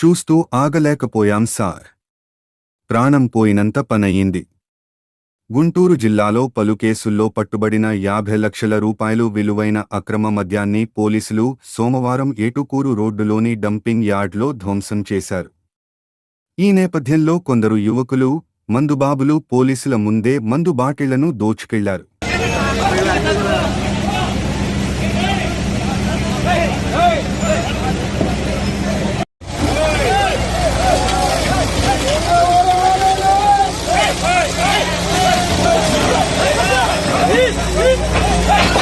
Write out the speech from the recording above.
చూస్తూ ఆగలేకపోయాం సార్. ప్రాణం పోయినంత పనయింది గుంటూరు జిల్లాలో పలు కేసుల్లో పట్టుబడిన యాభై లక్షల రూపాయలు విలువైన అక్రమ మద్యాన్ని పోలీసులు సోమవారం ఏటుకూరు రోడ్డులోని డంపింగ్ యార్డ్లో ధ్వంసం చేశారు. ఈ నేపథ్యంలో కొందరు యువకులు మందుబాబులు పోలీసుల ముందే మందు బాటిళ్ళను దోచుకెళ్ళారు. Ai, ai, ai.